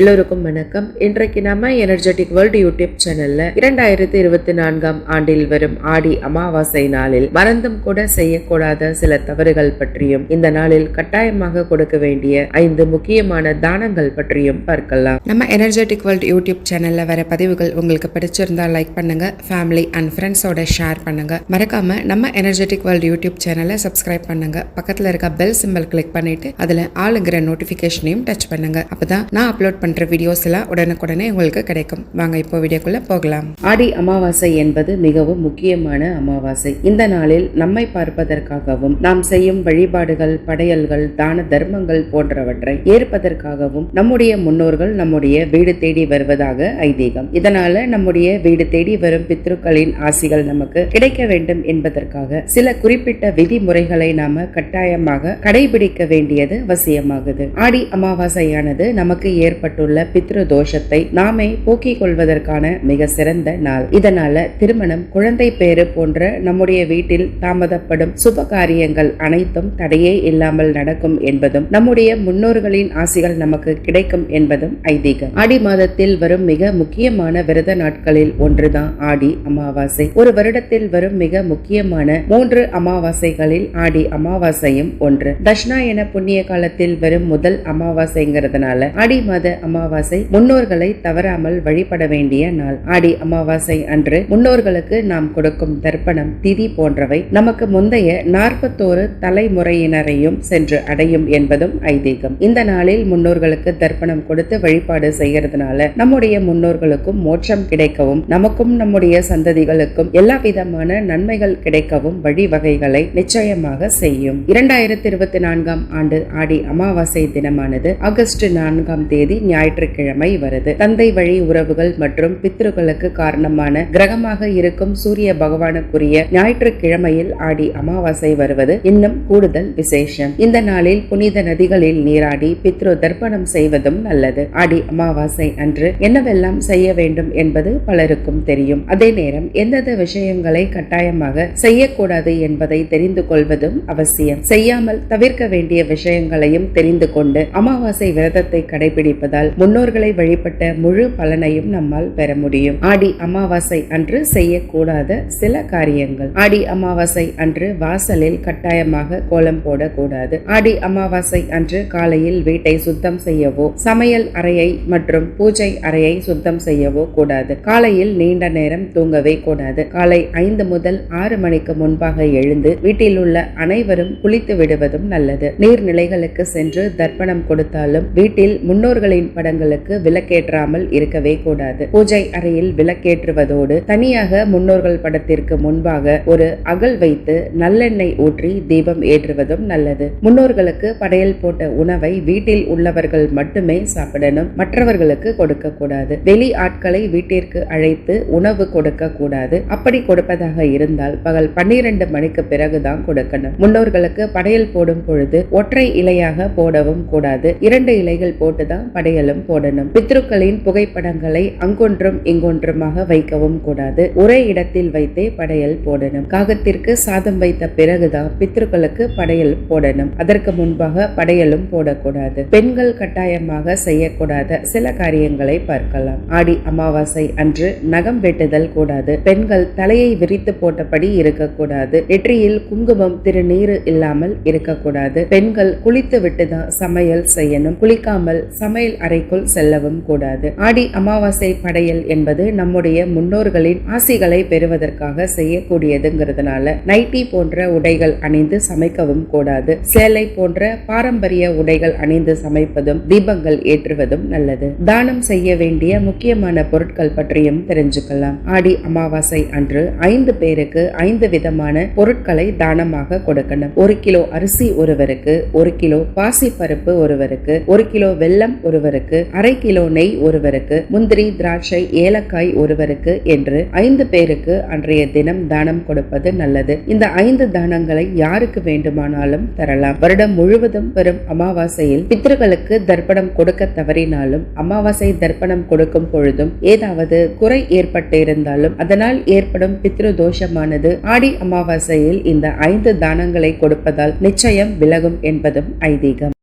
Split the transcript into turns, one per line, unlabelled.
எல்லோருக்கும் வணக்கம். இன்றைக்கு நம்ம எனர்ஜெட்டிக் வேர்ல்டு யூடியூப் சேனல்ல இரண்டாயிரத்தி இருபத்தி நான்காம் ஆண்டில் வரும் ஆடி அமாவாசை நாளில் மறந்தும் கூட செய்யக்கூடாத சில தவறுகள் பற்றியும் இந்த நாளில் கட்டாயமாக கொடுக்க வேண்டிய ஐந்து முக்கியமான தானங்கள் பற்றியும் பார்க்கலாம்.
நம்ம எனர்ஜெட்டிக் வேர்ல்டு யூடியூப் சேனல்ல வர பதிவுகள் உங்களுக்கு பிடிச்சிருந்தா லைக் பண்ணுங்க ஃபேமிலி அண்ட் ஃப்ரெண்ட்ஸோட ஷேர் பண்ணுங்க. மறக்காம நம்ம எனர்ஜெட்டிக் வேர்ல்டு யூடியூப் சேனலை சப்ஸ்கிரைப் பண்ணுங்க. பக்கத்துல இருக்க பெல் சிம்பல் கிளிக் பண்ணிட்டு அதுல ஆளுங்கிற நோட்டிபிகேஷனையும் டச் பண்ணுங்க. அப்பதான் நான் அப்லோட் பண்ணுற வீடியோஸ் எல்லாம் உடனுக்குடனே உங்களுக்கு கிடைக்கும். வாங்க இப்போ வீடியோக்குள்ளே போகலாம்.
ஆடி அமாவாசை என்பது மிகவும் முக்கியமான அமாவாசை. இந்த நாளில் நம்மை பார்ப்பதற்காகவும் நாம் செய்யும் வழிபாடுகள் படையல்கள் தான தர்மங்கள் போன்றவற்றை ஏற்பதற்காகவும் நம்முடைய முன்னோர்கள் நம்முடைய வீடு தேடி வருவதாக ஐதீகம். இதனால நம்முடைய வீடு தேடி வரும் பித்ருக்களின் ஆசிகள் நமக்கு கிடைக்க வேண்டும் என்பதற்காக சில குறிப்பிட்ட விதிமுறைகளை நாம கட்டாயமாக கடைபிடிக்க வேண்டியது அவசியமாகுது. ஆடி அமாவாசையானது நமக்கு ஏற்பட்டுள்ள பித்ரு தோஷத்தை நாமே போக்கிக் கொள்வதற்கான மிக சிறந்த நாள். இதனால திருமணம் குழந்தை பேறு போன்ற நம்முடைய வீட்டில் தாமதப்படும் சுப காரியங்கள் அனைத்தும் தடையே இல்லாமல் நடக்கும் என்பதும் நம்முடைய முன்னோர்களின் ஆசைகள் நமக்கு கிடைக்கும் என்பதும் ஐதீகம். ஆடி மாதத்தில் வரும் மிக முக்கியமான விரத நாட்களில் ஒன்றுதான் ஆடி அமாவாசை. ஒரு வருடத்தில் வரும் மிக முக்கியமான மூன்று அமாவாசைகளில் ஆடி அமாவாசையும் ஒன்று. தஷ்ணா என புண்ணிய காலத்தில் வரும் முதல் அமாவாசைங்கிறதுனால ஆடி மாத அமாவாசை. முன்னோர்களை தவறாமல் வழிபட வேண்டிய நாள். ஆடி அமாவாசை அன்று முன்னோர்களுக்கு நாம் கொடுக்கும் தர்ப்பணம் திதி போன்றவை நமக்கு முந்தைய நாற்பத்தோரு தலைமுறையினரையும் சென்று அடையும் என்பதும் ஐதீகம். இந்த நாளில் முன்னோர்களுக்கு தர்ப்பணம் கொடுத்து வழிபாடு செய்யறதுனால நம்முடைய முன்னோர்களுக்கும் மோட்சம் கிடைக்கவும் நமக்கும் நம்முடைய சந்ததிகளுக்கும் எல்லா விதமான நன்மைகள் கிடைக்கவும் வழிவகைகளை நிச்சயமாக செய்யும். இரண்டாயிரத்தி இருபத்தி நான்காம் ஆண்டு ஆடி அமாவாசை தினமானது ஆகஸ்ட் நான்காம் தேதி ஞாயிற்றுக்கிழமை வருது. தந்தை வழி உறவுகள் மற்றும் பித்ருக்களுக்கு காரணமான கிரகமாக இருக்கும் சூரிய பகவானுக்குரிய ஞாயிற்றுக்கிழமையில் ஆடி அமாவாசை வருவது இன்னும் கூடுதல் விசேஷம். இந்த நாளில் புனித நதிகளில் நீராடி பித்ரு தர்ப்பணம் செய்வதும் நல்லது. ஆடி அமாவாசை அன்று என்னவெல்லாம் செய்ய வேண்டும் என்பது பலருக்கும் தெரியும். அதே நேரம் எந்தெந்த விஷயங்களை கட்டாயமாக செய்யக்கூடாது என்பதை தெரிந்து கொள்வதும் அவசியம். செய்யாமல் தவிர்க்க வேண்டிய விஷயங்களையும் தெரிந்து கொண்டு அமாவாசை விரதத்தை கடைபிடிப்பதால் முன்னோர்களை வழிபட்ட முழு பலனையும் நம்மால் பெற முடியும். ஆடி அமாவாசை அன்று செய்யக்கூடாத சில காரியங்கள். ஆடி அமாவாசை அன்று வாசலில் கட்டாயமாக கோலம் போடக்கூடாது. ஆடி அமாவாசை அன்று காலையில் வீட்டை சுத்தம் செய்யவோ சமையல் அறையை மற்றும் பூஜை அறையை சுத்தம் செய்யவோ கூடாது. காலையில் நீண்ட நேரம் தூங்கவே கூடாது. காலை ஐந்து முதல் ஆறு மணிக்கு முன்பாக எழுந்து வீட்டில் உள்ள அனைவரும் குளித்து விடுவதும் நல்லது. நீர்நிலைகளுக்கு சென்று தர்ப்பணம் கொடுத்தாலும் வீட்டில் முன்னோர்களின் படங்களுக்கு விளக்கேற்றாமல் இருக்கவே கூடாது. பூஜை அறையில் விளக்கேற்றுவதோடு தனியாக முன்னோர்கள் படத்திற்கு முன்பாக ஒரு அகல் வைத்து நல்லெண்ணெய் ஊற்றி தீபம் ஏற்றுவதும் நல்லது. முன்னோர்களுக்கு படையல் போட்ட உணவை வீட்டில் உள்ளவர்கள் மட்டுமே சாப்பிடணும். மற்றவர்களுக்கு கொடுக்க கூடாது வெளி ஆட்களை வீட்டிற்கு அழைத்து உணவு கொடுக்க கூடாது அப்படி கொடுப்பதாக இருந்தால் பகல் பன்னிரண்டு மணிக்கு பிறகுதான் கொடுக்கணும். முன்னோர்களுக்கு படையல் போடும் பொழுது ஒற்றை இலையாக போடவும் கூடாது. இரண்டு இலைகள் போட்டுதான் படையலும் போடணும். பித்ருக்களின் புகைப்படங்களை அங்கொன்றும் இங்கொன்றுமாக வைக்கவும் கூடாது. ஒரே இடத்தில் வைத்தே படையல் போடணும். காகத்திற்கு சாதம் வைத்த பிறகுதான் பித்ருக்களுக்கு படையல் போடணும். அதற்கு முன்பாக படையலும் போடக்கூடாது. பெண்கள் கட்டாயமாக செய்யக்கூடாத சில காரியங்களை பார்க்கலாம். ஆடி அமாவாசை அன்று நகம் வெட்டுதல் கூடாது. பெண்கள் தலையை விரித்து போட்டபடி இருக்கக்கூடாது. நெற்றியில் குங்குமம் திருநீரு இல்லாமல் இருக்கக்கூடாது. பெண்கள் குளித்து விட்டுதான் சமையல் செய்யணும். குளிக்காமல் சமையல் அறைக்குள் செல்லவும் கூடாது. ஆடி அமாவாசை படையல் என்பது நம்முடைய முன்னோர்களின் ஆசிகளை பெறுவதற்காக செய்யக்கூடியதுங்கிறதுனால நைட்டி போன்ற உடைகள் அணிந்து சமைக்கவும் கூடாது. சேலை போன்ற பாரம்பரிய உடைகள் அணிந்து சமைப்பதும் தீபங்கள் ஏற்றுவதும் நல்லது. தானம் செய்ய வேண்டிய முக்கியமான பொருட்கள் பற்றியும் தெரிஞ்சுக்கலாம். ஆடி அமாவாசை அன்று ஐந்து பேருக்கு ஐந்து விதமான பொருட்களை தானமாக கொடுக்கணும். ஒரு கிலோ அரிசி ஒருவருக்கு ஒரு கிலோ பாசி பருப்பு ஒருவருக்கு ஒரு கிலோ வெல்லம் ஒருவருக்கு அரை கிலோ நெய் ஒருவருக்கு முந்திரி திராட்சை ஏலக்காய் ஒருவருக்கு என்று ஐந்து பேருக்கு அன்றைய தினம் தானம் கொடுப்பது நல்லது. இந்த ஐந்து தானங்களை யாருக்கு வேண்டுமானாலும் தரலாம். வருடம் முழுவதும் வரும் அமாவாசையில் பித்ருகளுக்கு தர்ப்பணம் கொடுக்க தவறினாலும் அமாவாசை தர்ப்பணம் கொடுக்கும் பொழுதும் ஏதாவது குறை ஏற்பட்டு இருந்தாலும் அதனால் ஏற்படும் பித்ரு தோஷமானது ஆடி அமாவாசையில் இந்த ஐந்து தானங்களை கொடுப்பதால் நிச்சயம் விலகும் என்பதும் ஐதீகம்.